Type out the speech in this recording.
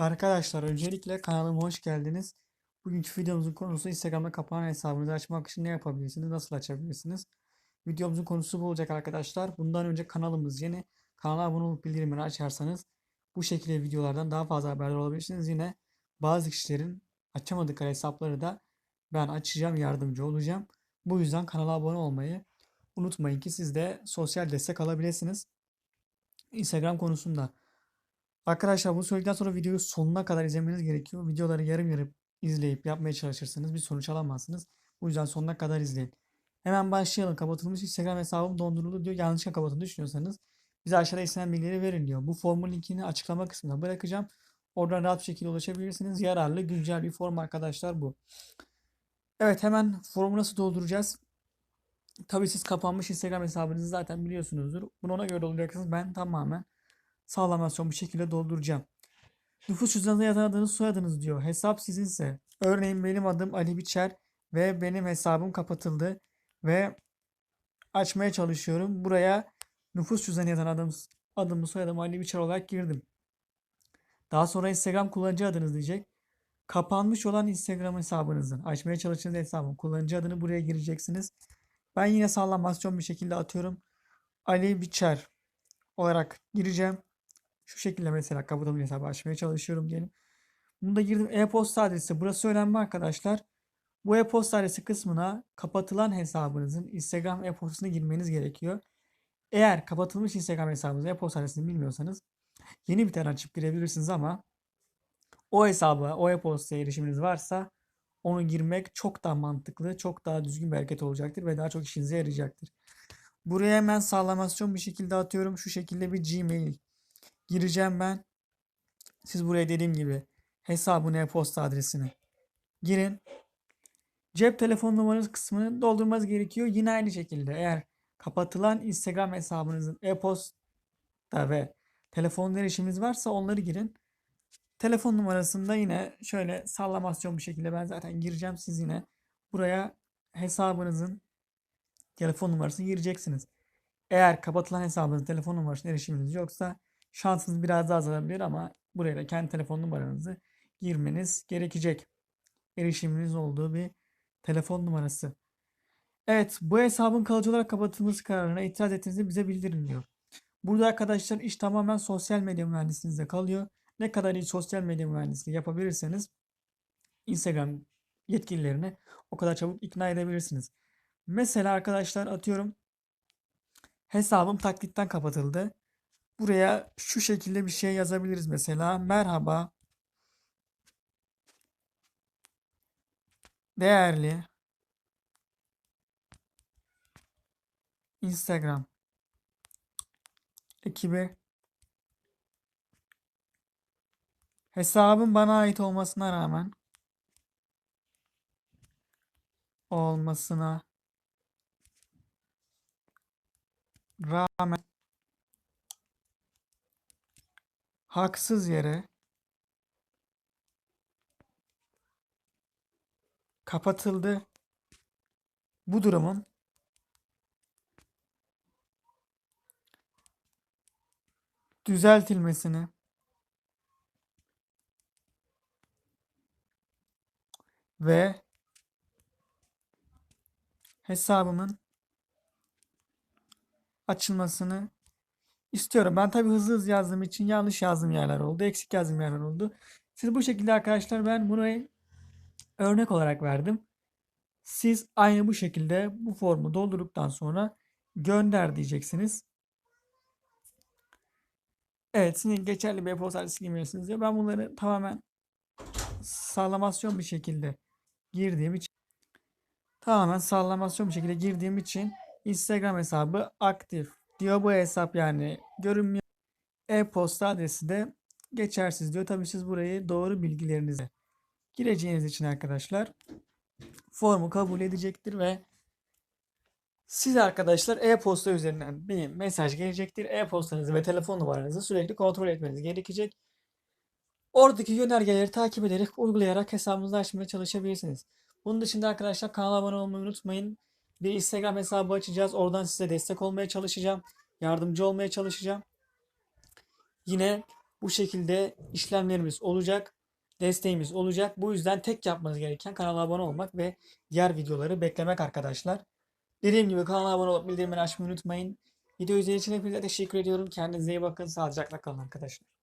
Arkadaşlar öncelikle kanalıma hoş geldiniz. Bugünkü videomuzun konusu Instagram'da kapanan hesabınızı açmak için ne yapabilirsiniz, nasıl açabilirsiniz? Videomuzun konusu bu olacak arkadaşlar. Bundan önce kanalımız yeni. Kanala abone olup bildirimleri açarsanız bu şekilde videolardan daha fazla haberdar olabilirsiniz. Yine bazı kişilerin açamadıkları hesapları da ben açacağım, yardımcı olacağım. Bu yüzden kanala abone olmayı unutmayın ki siz de sosyal destek alabilirsiniz. Instagram konusunda. Arkadaşlar bu söyledikten sonra videoyu sonuna kadar izlemeniz gerekiyor. Videoları yarım yarım izleyip yapmaya çalışırsanız bir sonuç alamazsınız. Bu yüzden sonuna kadar izleyin. Hemen başlayalım. Kapatılmış Instagram hesabım donduruldu diyor. Yanlışlıkla kapatıldığını düşünüyorsanız bize aşağıda istenen bilgileri verin diyor. Bu formun linkini açıklama kısmına bırakacağım. Oradan rahat bir şekilde ulaşabilirsiniz. Yararlı, güncel bir form arkadaşlar bu. Evet hemen formu nasıl dolduracağız? Tabii siz kapanmış Instagram hesabınızı zaten biliyorsunuzdur. Bunu ona göre dolduracaksınız. Ben tamamen sağlamasyon bir şekilde dolduracağım. Nüfus cüzdanında yazan adınız soyadınız diyor. Hesap sizinse. Örneğin benim adım Ali Biçer ve benim hesabım kapatıldı ve açmaya çalışıyorum. Buraya nüfus cüzdanı yazan adım, adımı soyadımı Ali Biçer olarak girdim. Daha sonra Instagram kullanıcı adınız diyecek. Kapanmış olan Instagram hesabınızın, açmaya çalıştığınız hesabın kullanıcı adını buraya gireceksiniz. Ben yine sağlamasyon bir şekilde atıyorum. Ali Biçer olarak gireceğim. Şu şekilde mesela kapatılmış hesabı açmaya çalışıyorum diyelim. Bunu girdim. E-posta adresi. Burası önemli arkadaşlar. Bu e-posta adresi kısmına kapatılan hesabınızın Instagram e-postasına girmeniz gerekiyor. Eğer kapatılmış Instagram hesabınızın e-posta adresini bilmiyorsanız yeni bir tane açıp girebilirsiniz ama o hesaba, o e-postaya erişiminiz varsa onu girmek çok daha mantıklı, çok daha düzgün bir hareket olacaktır ve daha çok işinize yarayacaktır. Buraya hemen sağlamasyon bir şekilde atıyorum. Şu şekilde bir Gmail gireceğim ben. Siz buraya dediğim gibi hesabını e-posta adresini girin. Cep telefon numaranız kısmını doldurmanız gerekiyor. Yine aynı şekilde eğer kapatılan Instagram hesabınızın e-posta ve telefon erişiminiz varsa onları girin. Telefon numarasında yine şöyle sallamasyon bir şekilde ben zaten gireceğim. Siz yine buraya hesabınızın telefon numarasını gireceksiniz. Eğer kapatılan hesabınızın telefon numarasına erişiminiz yoksa şansınız biraz daha azalabilir ama buraya da kendi telefon numaranızı girmeniz gerekecek. Erişiminiz olduğu bir telefon numarası. Evet bu hesabın kalıcı olarak kapatılması kararına itiraz ettiğinizi bize bildirin diyor. Burada arkadaşlar iş tamamen sosyal medya mühendisliğinizde kalıyor. Ne kadar iyi sosyal medya mühendisliği yapabilirseniz Instagram yetkililerini o kadar çabuk ikna edebilirsiniz. Mesela arkadaşlar atıyorum hesabım taklitten kapatıldı. Buraya şu şekilde bir şey yazabiliriz mesela. Merhaba. Değerli Instagram ekibi hesabın bana ait olmasına rağmen olmasına rağmen haksız yere kapatıldı. Bu durumun düzeltilmesini ve hesabımın açılmasını istiyorum. Ben tabii hızlı hızlı yazdığım için yanlış yazdığım yerler oldu. Eksik yazdığım yerler oldu. Siz bu şekilde arkadaşlar ben bunu örnek olarak verdim. Siz aynı bu şekilde bu formu doldurduktan sonra gönder diyeceksiniz. Evet sizin geçerli bir e-posta adresi girmelisiniz diyor. Ben bunları tamamen sağlamasyon bir şekilde girdiğim için tamamen sağlamasyon bir şekilde girdiğim için Instagram hesabı aktif diyor. Bu hesap yani görünmüyor. E-posta adresi de geçersiz diyor. Tabii siz burayı doğru bilgilerinizi gireceğiniz için arkadaşlar formu kabul edecektir ve siz arkadaşlar e-posta üzerinden bir mesaj gelecektir. E-postanızı ve telefon numaranızı sürekli kontrol etmeniz gerekecek. Oradaki yönergeleri takip ederek, uygulayarak hesabınızı açmaya çalışabilirsiniz. Bunun dışında arkadaşlar kanala abone olmayı unutmayın. Bir Instagram hesabı açacağız. Oradan size destek olmaya çalışacağım. Yardımcı olmaya çalışacağım. Yine Bu şekilde işlemlerimiz olacak. Desteğimiz olacak. Bu yüzden tek yapmanız gereken kanala abone olmak ve diğer videoları beklemek arkadaşlar. Dediğim gibi kanala abone olup bildirimleri açmayı unutmayın. Video izlediğiniz için hepinize teşekkür ediyorum. Kendinize iyi bakın. Sağlıcakla kalın arkadaşlar.